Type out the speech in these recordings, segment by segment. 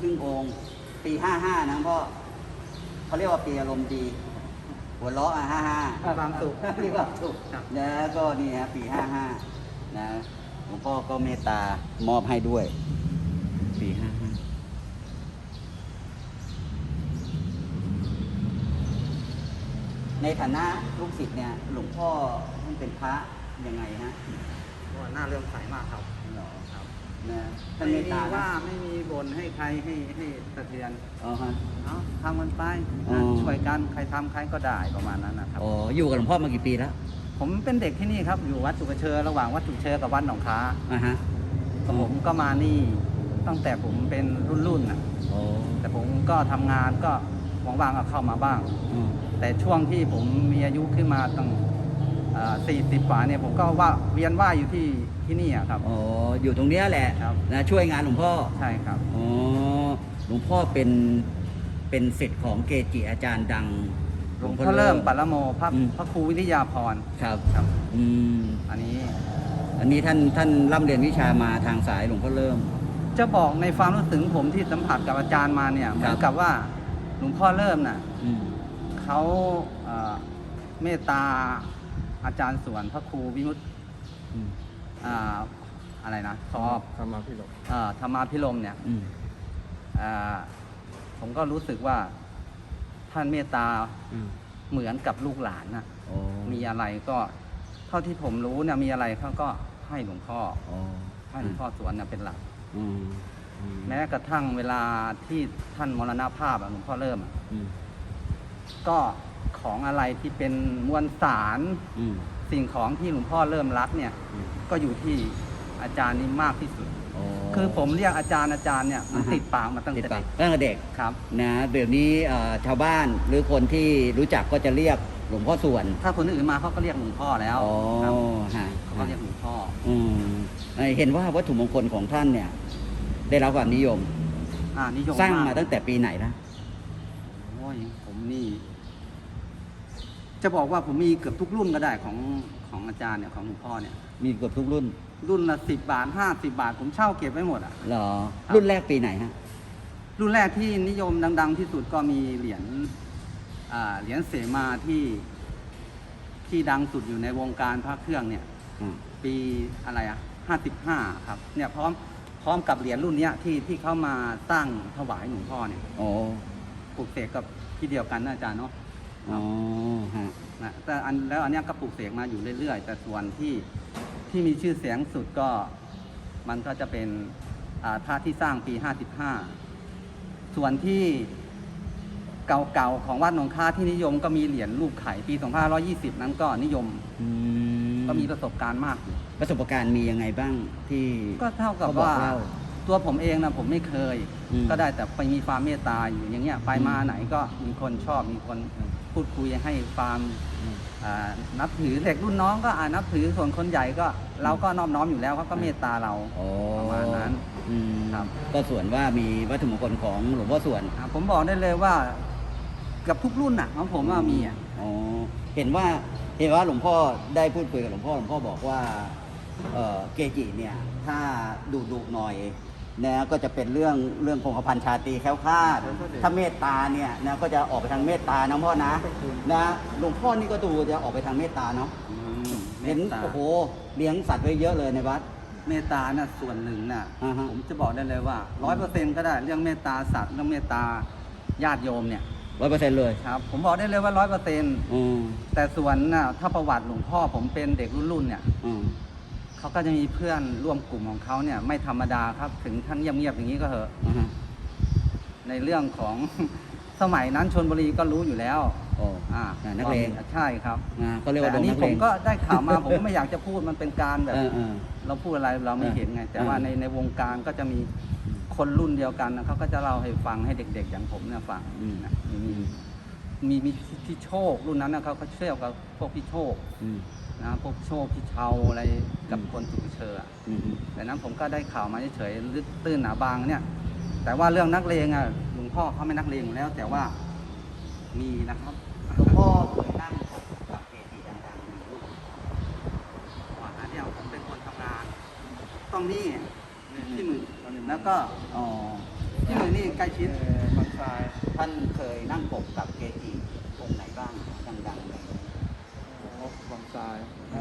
ครึ่งองค์ ปีห้าห้านะพ่อเขาเรียกว่าปีอารมณ์ดี หัวเราะอะห้าห้ามีความสุขมีความสุขครับนะก็นี่ฮะปีห้าห้านะหลวงพ่อก็เมตตามอบให้ด้วย ปีห้าห้าในฐานะลูกศิษย์เนี่ย หลวงพ่อท่านเป็นพระยังไงฮะก็น่าเลื่อมใสมากครับหรอครับ นะท่านไม่เมตมีตาว่านะไม่มีบ่นให้ใครให้ให้สะเทือนอ๋อฮะเอาทำกันไปอ๋อช่วยกันใครทำใครก็ได้ประมาณนั้นนะครับ อ๋ออยู่กับหลวงพ่อมากี่ปีแล้วผมเป็นเด็กที่นี่ครับอยู่วัดสุกเชอระหว่างวัดสุกเชอกับวัดหนองค้าอ่าฮะผมก็มานี่ตั้งแต่ผมเป็นรุ่นรุ่นๆน่ะอ๋อแต่ผมก็ทำงานก็ว่างๆก็เข้ามาบ้าง อืมแต่ช่วงที่ผมมีอายุขึ้นมาตั้ง สี่สิบกว่าเนี่ยผมก็ว่าเวียนว่ายอยู่ที่ที่นี่อะครับ อ๋ออยู่ตรงเนี้ยแหละครับ นะช่วยงานหลวงพ่อใช่ครับ อ๋อหลวงพ่อเป็นเป็นศิษย์ของเกจิอาจารย์ดังหลวงพ่อเริ่มปัลโมพระอืม พระครูวิทยาพรครับครับ อืมอันนี้อันนี้ท่านท่านร่ำเรียนวิชามาทางสายหลวงพ่อเริ่ม จะบอกในความรู้สึกของผมที่สัมผัสกับอาจารย์มาเนี่ยเหมือนกับว่าหลวงพ่อเริ่มน่ะอืมเขาเอ่อเมตตา อาจารย์สวนพระครูวิมุตติอืมอ่าอะไรนะสอบธรรมาพิโรมเอ่อธรรมาพิรมเนี่ยอืมอ่าผมก็รู้สึกว่าท่านเมตตาอืมเหมือนกับลูกหลานนะอ๋อมีอะไรก็เท่าที่ผมรู้เนี่ยมีอะไรเขาก็ให้หลวงพ่ออ๋อให้หลวงพ่อสวนเนี่ยเป็นหลัก อืมอืมแม้กระทั่งเวลาที่ท่านมรณภาพอะหลวงพ่อเริ่มอะอืมก็ ของอะไรที่เป็นมวลสารอืม สิ่งของที่หลวงพ่อเริ่มรักเนี่ย อืม ก็อยู่ที่อาจารย์นี่มากที่สุดอ๋อคือผมเรียกอาจารย์อาจารย์เนี่ยมันอ่าฮะ ติดปากมาตั้งติดแต่ปากเด็กตั้งแต่เด็กครับ นะเดี๋ยวนี้เอ่อชาวบ้านหรือคนที่รู้จักก็จะเรียกหลวงพ่อส่วนถ้าคนอื่นมาเขาก็เรียกหลวงพ่อแล้วอ๋อครับฮะเขาก็เรียกหลวงพ่อ อืมเอ่อเห็นว่าวัตถุมงคลของท่านเนี่ย ได้รับความนิยม อ่านิยมสร้างมาตั้งแต่ปีไหนนะโอ้ยผมนี่ จะบอกว่าผมมีเกือบทุกรุ่นก็ได้ของของอาจารย์เนี่ยของหลวงพ่อเนี่ยมีเกือบทุกรุ่น รุ่นละสิบบาทห้าสิบาท ผมเช่าเก็บไว้หมดอะ เหรอ ครับ รุ่นแรกปีไหนฮะ รุ่นแรกที่นิยมดัง ๆ ที่สุดก็มีเหรียญอ่าเหรียญเสมาที่ที่ดังสุดอยู่ในวงการพระเครื่องเนี่ยอืมปีอะไรอะห้าสิบห้าครับ เนี่ยพร้อมพร้อมกับเหรียญรุ่นเนี้ยที่ที่เขามาสร้างถวายหลวงพ่อเนี่ย อ๋อ ปลูกเสกกับที่เดียวกันนะอาจารย์เนาะ อ๋อฮะนะแต่อันแล้วอันเนี้ยก็ปลูกเสกมาอยู่เรื่อยๆ แต่ส่วนที่ที่มีชื่อเสียงสุดก็มันก็จะเป็นอ่าพระที่สร้างปี 55 ส่วนที่เก่าๆของวัดหนองค้าที่นิยมก็มีเหรียญรูปไข่ปี 2520 นั้นก็นิยมอืมก็มีประสบการณ์มากอยู่ ประสบการณ์มียังไงบ้างที่ก็เท่ากับเขาบอกว่าเล่าตัวผมเองนะผมไม่เคย อืม ก็ได้แต่ไปมีความเมตตาอยู่อย่างเงี้ยไปมาอืมไหนก็มีคนชอบมีคนอืมพูดคุยให้ความอืมอ่านับถือเด็กรุ่นน้องก็อ่านับถือส่วนคนใหญ่ก็เราก็นอบน้อมอยู่แล้วเขาก็เมตตาเรา อ๋อประมาณนั้นอืมครับ ก็ส่วนว่ามีวัตถุมงคลของหลวงพ่อส่วน อ่าผมบอกได้เลยว่าเกับทุกรุ่นน่ะของผมว่ามีอะ อ๋อ เห็นว่าเห็นว่าหลวงพ่อได้พูดคุยกับหลวงพ่อหลวงพ่อบอกว่าเอ่อเกจิเนี่ย ถ้าดุดุหน่อย นะก็จะเป็นเรื่องเรื่องคงกระพันชาตรีแคล้วคลาดถ้าเมตตาเนี่ยนะก็จะออกไปทางเมตตานะพ่อนะนะหลวงพ่อนี่ก็ดูจะออกไปทางเมตตาเนาะเมเห็นตตาโอ้โหเลี้ยงสัตว์ไว้เยอะเลยในวัดเมตตาน่ะส่วนหนึ่งน่ะอ่าฮะผมจะบอกได้เลยว่าร้อยเปอร์เซ็นต์ก็ได้เรื่องเมตตาสัตว์เรื่องเมตตาญาติโยมเนี่ยร้อยเปอร์เซ็นต์เลยครับ ผมบอกได้เลยว่าร้อยเปอร์เซ็นต์อืมแต่ส่วนน่ะถ้าประวัติหลวงพ่อผมเป็นเด็กรุ่นๆเนี่ยอืม เขาก็จะมีเพื่อนร่วมกลุ่มของเขาเนี่ยไม่ธรรมดาครับ ถึงท่านเงียบๆอย่างนี้ก็เหอะอ่าฮะในเรื่องของสมัยนั้นชนบุรีก็รู้อยู่แล้วโอ้อ่าอ่านักเลงใช่ครับอ่าก็เรียกแต่ว่าดอังนนี้นักผเลมงก็ได้ข่าวมาผมก็ไม่อยากจะพูดมันเป็นการแบบเออเออเราพูดอะไรเราไม่เห็นไง แต่อ่าว่าในในวงการก็จะมีคนรุ่นเดียวกันนะเขาก็จะเล่าให้ฟังให้เด็ก ๆ อย่างผมเนี่ยฟังอืมนะมีมีมีมีพี่โชครุ่นนั้นนะเขาเขาเชื่อกับพวกพี่โชคอืม นะพวกโชคพี่เชาอะไรกับอืมคนสุขเชออะอืมอืมแต่นั้นผมก็ได้ข่าวมาเฉยๆลึกตื้นหนาบางเนี่ย แต่ว่าเรื่องนักเลงอะหลวงพ่อเขาไม่นักเลงอยู่แล้ว แต่ว่ามีนะครับหลวงพ่อเคยนั่งกับเกจิดังๆอยู่รูปก่อนหน้าเนี่ยผมเป็นคนทำงาน ต้องนี่ที่มือแล้วก็อ๋อที่ชื่อนี่ใกล้ชิดบางทรายท่านเคยนั่งปกกับเกจิองค์ไหนบ้างดังๆเลย บาง ทราย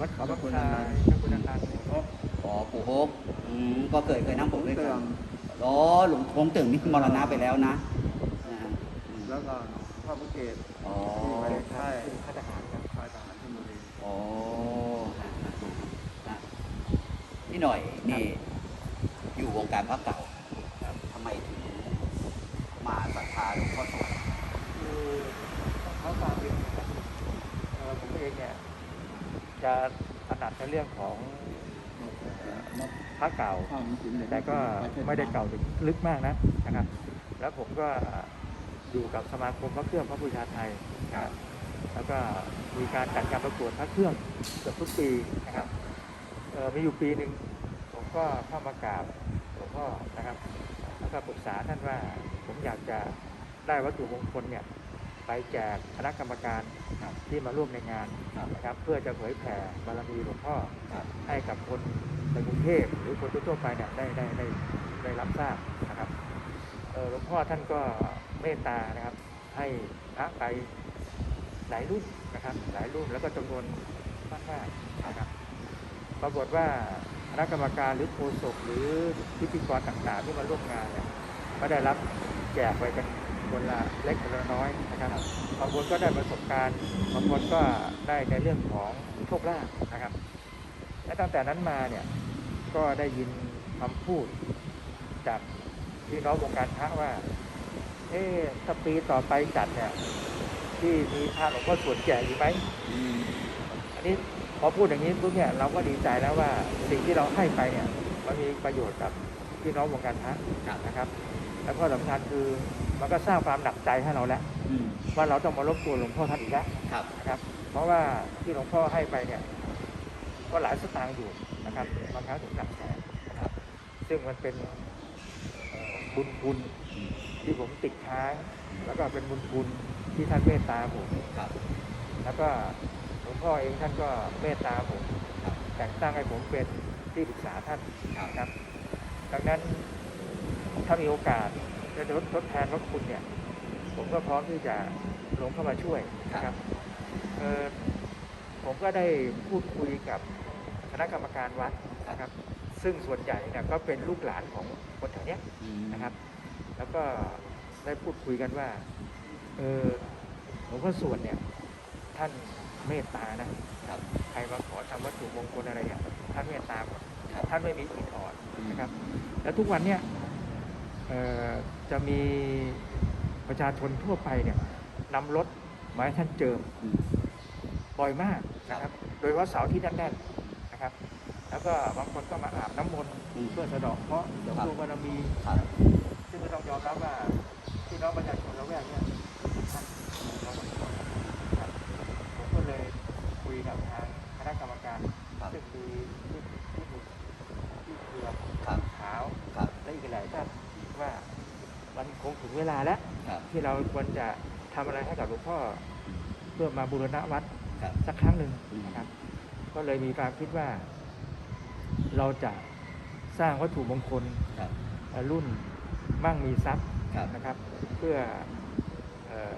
วัดเขาพพระระคุณชานันยท์พระคุณนันท์อ๋อปู่ฮกอืมก็เคยเคยนั่งปกด้วยเตืกัอนงอ๋อหลวงคงตึงนี่มรณะไปแล้วนะนะฮะอืมแล้วก็พ่อพระเกศอ๋อ ที่ไปค่ายข้าทหารครับค่ายทหารชลบุรีอ๋อฮะพี่หน่อยนี่อยู่วงการพระเก่าทำไมถึงมาศรัทธาหลวงพ่อสวดคือเขาตามเรื่องนะครับเอ่อผมเองเนี่ย จะถนัดในเรื่องของพระเก่า แต่ก็ไม่ได้เก่าถึงลึกมากนะนะครับ แล้วผมก็อยู่กับสมาคมพระเครื่องพระบูชาไทยนะครับแล้วก็มีการจัดการประกวดพระเครื่องเกือบทุกปีนะครับเออมีอยู่ปีหนึ่งผมก็เข้ามากราบหลวงพ่อนะครับแล้วก็ปรึกษาท่านว่าผมอยากจะได้วัตถุมงคลเนี่ยไปแจกคณะกรรมการ ที่มาร่วมในงานนะครับ เพื่อจะเผยแผ่บารมีหลวงพ่อให้กับคนในกรุงเทพหรือคนทั่วๆไปเนี่ยได้ได้ได้ได้รับทราบนะครับเอ่อหลวงพ่อท่านก็เมตตานะครับ ให้พระไปหลายรุ่นนะครับ หลายรุ่นแล้วก็จำนวนมากมากๆนะครับปรากฏว่าคณะกรรมการหรือโฆษกหรือพิธีกรต่างๆ ที่มาร่วมงานเนี่ยก็ได้รับแจกไปกัน คนละเล็กคนละน้อยนะครับบางคนก็ได้ประสบการณ์บางคนก็ได้ในเรื่องของโชคลาภนะครับ และตั้งแต่นั้นมาเนี่ยก็ได้ยินคำพูดจากพี่น้องวงการพระว่า เอ๊ะถ้าปีต่อไปจัดเนี่ย ที่มีพระหลวงพ่อสวดแจกอีกไหมอันนี้พอพูดอย่างนี้ปุ๊บเนี่ยเราก็ดีใจแล้วว่าสิ่งที่เราให้ไปเนี่ยมันมีประโยชน์กับพี่น้องวงการพระนะครับ แล้วก็สำคัญคือมันก็สร้างความหนักใจให้เราแล้วอืมว่าเราต้องมารบกวนหลวงพ่อท่านอีกแล้วครับนะครับ เพราะว่าที่หลวงพ่อให้ไปเนี่ย ก็หลายสตางค์อยู่นะครับบางครั้งถึงหลักแสนนะครับ ซึ่งมันเป็นเอ่อบุญคุณที่ผมติดค้างแล้วก็เป็นบุญคุณที่ท่านเมตตาผมครับแล้วก็หลวงพ่อเองท่านก็เมตตาผมครับแต่งตั้งให้ผมเป็นที่ปรึกษาท่านครับนะครับดังนั้น ถ้ามีโอกาสจะทดทดแทนพระคุณเนี่ย ผมก็พร้อมที่จะลงเข้ามาช่วยนะครับเอ่อผมก็ได้พูดคุยกับคณะกรรมการวัดนะครับ ซึ่งส่วนใหญ่เนี่ยก็เป็นลูกหลานของคนแถวเนี้ยอืมนะครับ แล้วก็ได้พูดคุยกันว่าเออหลวงพ่อส่วนเนี่ย ท่านเมตตานะครับใครมาขอทำวัตถุมงคลอะไรเนี่ยท่านเมตตาหมดครับท่านไม่มีอิดออดอืมนะครับ แล้วทุกวันเนี่ยเอ่อ จะมีประชาชนทั่วไปเนี่ยนำรถมาให้ท่านเจิมอืมบ่อยมากนะครับ โดยเฉพาะเสาร์ที่แน่นๆนะครับ แล้วก็บางคนก็มาอาบน้ำมนต์อืมเพื่อสะเดาะเคราะห์เสริมครับดวงบารมีครับซึ่งก็ต้องยอมรับว่าพี่น้องประชาชนละแวกเนี่ยท่านเราหวังครับผมก็เลยคุยกับทางคณะกรรมการครับซึ่งมีที่ที่บุตรที่เผือกครับขาวครับและอีกหลายท่าน ว่ามันคงถึงเวลาแล้วครับที่เราควรจะทำอะไรให้กับหลวงพ่อเพื่อมาบูรณะวัดครับสักครั้งหนึ่งอืมนะครับ ก็เลยมีความคิดว่า เราจะสร้างวัตถุมงคลครับเอ่อรุ่นมั่งมีทรัพย์ครับนะครับ เพื่อเออ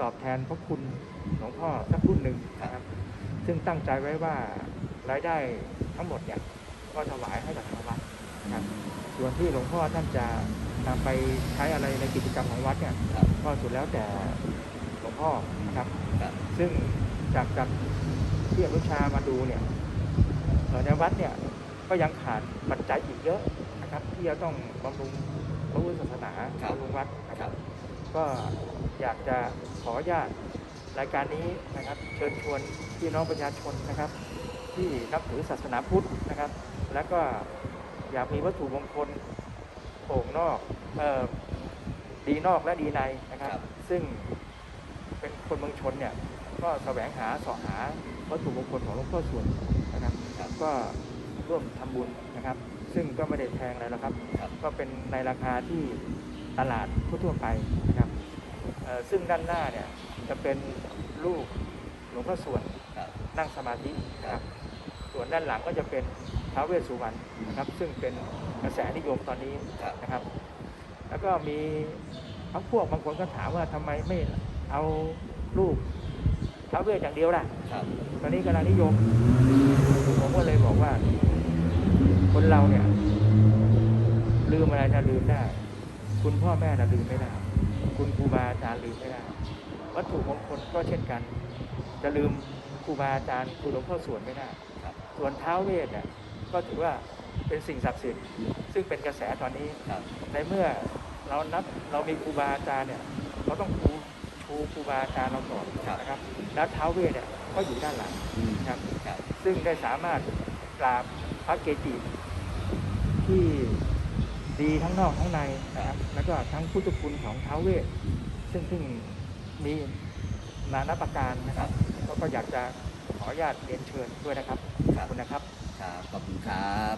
ตอบแทนพระคุณหลวงพ่อสักรุ่นหนึ่งนะครับ ซึ่งตั้งใจไว้ว่ารายได้ทั้งหมดเนี่ยก็ถวายให้กับทางวัดนะครับ ส่วนที่หลวงพ่อท่านจะนำไปใช้อะไรในกิจกรรมของวัดเนี่ยครับก็สุดแล้วแต่หลวงพ่อนะครับครับ ซึ่งจากจากที่อนุชามาดูเนี่ยเอ่อในวัดเนี่ยก็ยังขาดปัจจัยอีกเยอะนะครับ ที่จะต้องบำรุงพระพุทธศาสนาครับบำรุงวัดนะคครัรับบก็อยากจะขออนุญาตรายการนี้นะครับ เชิญชวนพี่น้องประชาชนนะครับ ที่นับถือศาสนาพุทธนะครับ แล้วก็ อยากมีวัตถุมงคลโป่งนอกเอ่อดีนอกและดีในนะครับ ครับ ซึ่งเป็นคนเมืองชนเนี่ย ก็แสวงหาเสอหาวัตถุมงคลของหลวงพ่อส่วนนะครับครับ ก็ร่วมทำบุญนะครับ ซึ่งก็ไม่ได้แพงอะไรหรอกครับ ครับ ก็เป็นในราคาที่ตลาดทั่วๆไปนะครับเอ่อซึ่งด้านหน้าเนี่ยจะเป็นรูปหลวงพ่อส่วน ครับ นั่งสมาธินะครับ ส่วนด้านหลังก็จะเป็นท้าวเวสสุวรรณ นะครับ ซึ่งเป็นกระแสนิยมตอนนี้ครับนะครับ แล้วก็มีพักพวกบางคนก็ถามว่าทำไมไม่เอารูปท้าวเวสอย่างเดียวล่ะครับตอนนี้กำลังนิยม ผมก็เลยบอกว่า คนเราเนี่ย ลืมอะไรจะลืมได้ คุณพ่อแม่น่ะลืมไม่ได้ คุณครูบาอาจารย์ลืมไม่ได้ วัตถุมงคลก็เช่นกัน จะลืมครูบาอาจารย์คือหลวงพ่อสวนไม่ได้ครับส่วนเท้าวเวทเนี่ยก็ถือว่า เป็นสิ่งศักดิ์สิทธิ์ซึ่งเป็นกระแสตอนนี้ครับในเมื่อเรานับเรามีครูบาอาจารย์เนี่ยเราต้องครูชูครูบาอาจารย์เราก่อนครับนะครับแล้วท้าวเวทเนี่ยก็อยู่ด้านหลังอืมนะครับครับซึ่งได้สามารถกราบพระเกจิที่ดีทั้งนอกทั้งในนะครับแล้วก็ทั้งพุทธคุณของท้าวเวทซึ่งซึ่งมีนานับประการนะครับก็ก็อยากจะ ขออนุญาตเรียนเชิญด้วยนะครับขอบคุณนะครับ ครับ ขอบคุณครับ